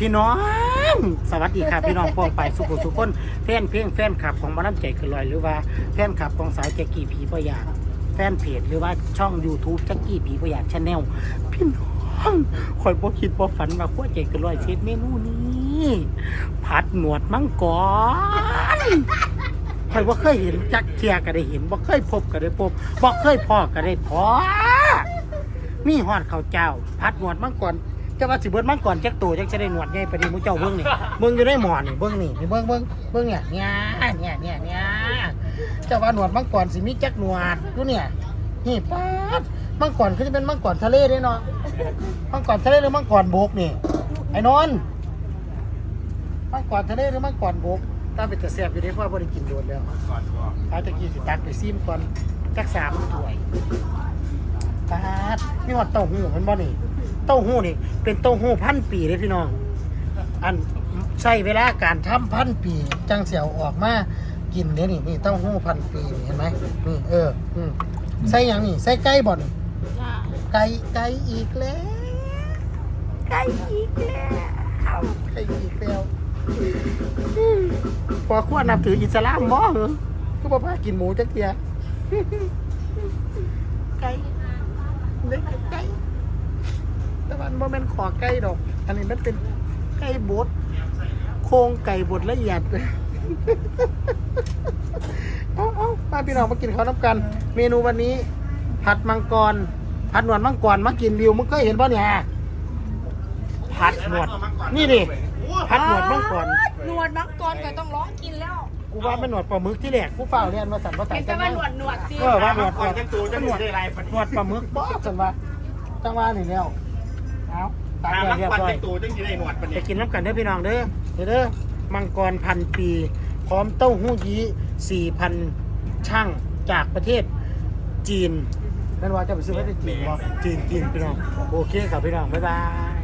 พี่น้อง สวัสดีครับพี่น้องปองไปสุขุสุขคนแฟนเพลงแฟนคลับของบ้านน้ำใจคือลอยหรือว่าแฟนคลับของสายแจ็กกี้ผีประหยาดแฟนเพจหรือว่าช่อง YouTube แจ็กกี้ผีประหยาดชาแนลพี่น้องคอยบ่คิดบ่ฝันว่าขั้วใจคือลอยเช็ดเมนูนี้ผัดหนวดมังกรคอยบ่เคยเห็นจักเทียก็ได้เห็นบ่เคยพบก็ได้พบบ่เคยพ่อก็ได้พอมีหอดข้าวเจ้าพัดหนวดมังกร จะว่าสิเบิดมังกรจักตัวจักจะได้หนวดใหญ่ปานนี้หมูเจ้าเบิ่งนี่เบิ่งอยู่ในหมอนี่เบิ่งนี่นี่เบิ่งเบิ่งเบิ่งเนี่ยเนี่ยเนี่ยเนี่ยเนี่ยเจ้าว่าหนวดมังกรสิมีจักหนวดอยู่เนี่ยนี่ป๊าดมังกรคือจะเป็นมังกรทะเลเด้เนาะมังกรทะเลหรือมังกรบกนี่ไอ้นนท์มังกรทะเลหรือมังกรบกตามเป็นตะแซ่บอยู่เด้เพราะว่าบ่ได้กินโดนแล้วเอาตะกี้สิตักไปซิมก่อนจักสามถ้วยปาดนี่หอดเต้าหู้มันบ่นี่ เต้าหู้นี่ เป็นเต้าหู้พันปีเลยพี่น้อง อันใช้เวลาการทำพันปี จังเสียวออกมากินเนี่ยนี่นี่เต้าหู้พันปีนี่เห็นไหมนี่เอออืมใส่หยังนี่ใส่ไก่บ่นี่ไก่ไก่อีกแล้วไก่อีกแล้วไก่อีกแล้วอืมพอขั้วนับถืออิสลามบ่เหรอก็บ่พากินหมูจักเทียไก่เล็กไก่ แต่มันโมเมนขอไก่ดอก อันนี้มันเป็นไก่บด โครงไก่บดละเอียดเอาเอามาพี่น้องมากินข้าวน้ำกัน เมนูวันนี้ ผัดมังกร ผัดหนวดมังกรมากินวิวมึงเคยเห็นป่ะเนี่ยผัดหนวด นี่ดิผัดหนวดมังกรหนวดมังกรก็ต้องร้องกินแล้ว กูว่าเป็นหนวดปลาหมึกที่แหลกกูเฝ้าเรียนมาสั่นภาษาเห็นแต่ว่าหนวดหนวดสิเออว่าหนวดก่อนจังตูจังหนวดได้ไรปัดหนวดปลาหมึกป๊อสันว่าจังว่านี่แล้ว เอาตามตามเรียบก่อนร้อยจังตูจังสิได้หนวดปันไปเนี่ยกินน้ำกันเด้อพี่น้องเด้อเด้อเด้อมังกรพันปี พร้อมเต้าหู้ยี้สี่พันช่างจากประเทศจีนนั่นว่าจะไปซื้อประเทศจีนบ่จีนจีนพี่น้อง โอเคครับพี่น้อง บ๊ายบาย